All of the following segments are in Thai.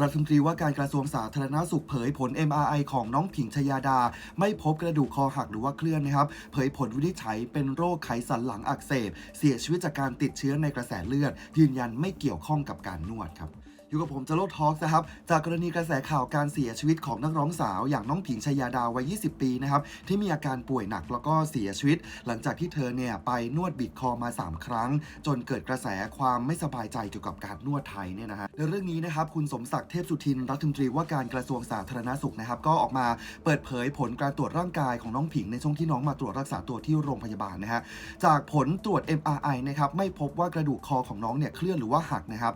รัฐมนตรีว่าการกระทรวงสาธารณสุขเผยผล MRI ของน้องผิงชยาดา ไม่พบกระดูกคอหักหรือว่าเคลื่อนนะครับ เผยผลวินิจฉัยเป็นโรคไขสันหลังอักเสบ เสียชีวิตจากการติดเชื้อในกระแสเลือด ยืนยันไม่เกี่ยวข้องกับการนวดครับ อยู่กับผมจโรทอล์กนะครับ จากกรณีกระแสข่าวการเสียชีวิตของนักร้องสาว อย่างน้องผิงชยาดาวัย 20 ปีนะครับ ที่มีอาการป่วยหนักแล้วก็เสียชีวิต หลังจากที่เธอเนี่ยไปนวดบิดคอมา 3 ครั้ง จนเกิดกระแสความไม่สบายใจเกี่ยวกับการนวดไทยเนี่ยนะฮะในเรื่องนี้นะครับคุณสมศักดิ์เทพสุทินรัฐมนตรีว่าการกระทรวงสาธารณสุขนะครับก็ออกมาเปิดเผยผลการตรวจร่างกายของน้องผิงในช่วงที่น้องมาตรวจรักษาตัวที่โรงพยาบาลนะฮะจากผลตรวจ MRI นะครับไม่พบว่ากระดูกคอของน้องเนี่ยเคลื่อนหรือว่าหักนะครับ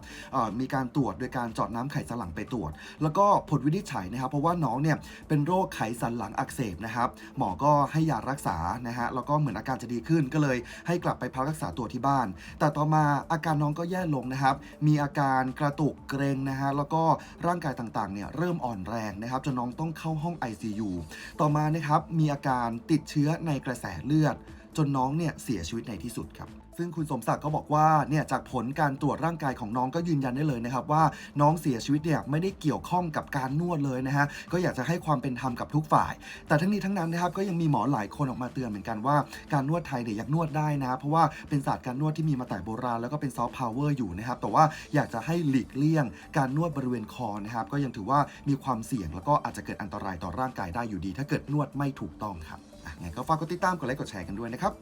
มีการตรวจโดยการเจาะน้ำไขสันหลังไปตรวจ แล้วก็ผลวินิจฉัยนะครับ เพราะว่าน้องเนี่ยเป็นโรคไขสันหลังอักเสบนะครับหมอก็ให้ยารักษานะฮะแล้วก็เหมือนอาการจะดีขึ้นก็เลยให้กลับไปพักรักษาตัวที่บ้าน แต่ต่อมาอาการน้องก็แย่ลงนะครับ มีอาการกระตุกเกรงนะฮะแล้วก็ร่างกายต่างๆเนี่ยเริ่มอ่อนแรงนะครับจนน้องต้องเข้าห้อง ICU ต่อมานะครับมีอาการติดเชื้อในกระแสเลือด จนน้องเนี่ยเสียชีวิตในที่สุดครับ ซึ่งคุณสมศักดิ์ก็บอกว่าเนี่ยจากผลการตรวจร่างกายของน้องก็ยืนยันได้เลยนะครับว่าน้องเสียชีวิตเนี่ยไม่ได้เกี่ยวข้องกับการนวดเลยนะฮะก็อยากจะให้ความเป็นธรรมกับทุกฝ่าย แต่ทั้งนี้ทั้งนั้นนะครับก็ยังมีหมอหลายคนออกมาเตือนเหมือนกันว่าการนวดไทยเนี่ยยังนวดได้นะ เพราะว่าเป็นศาสตร์การนวดที่มีมาแต่โบราณแล้วก็เป็นซอฟต์พาวเวอร์อยู่นะครับแต่ว่าอยากจะให้หลีกเลี่ยง การนวดบริเวณคอนะครับก็ยังถือว่ามีความเสี่ยงแล้วก็อาจจะเกิดอันตรายต่อร่างกายได้อยู่ดี ถ้าเกิดนวดไม่ถูกต้องครับ ไงั้นก็ฝากกดติดตามกดไลค์กดแชร์กันด้วยนะครับ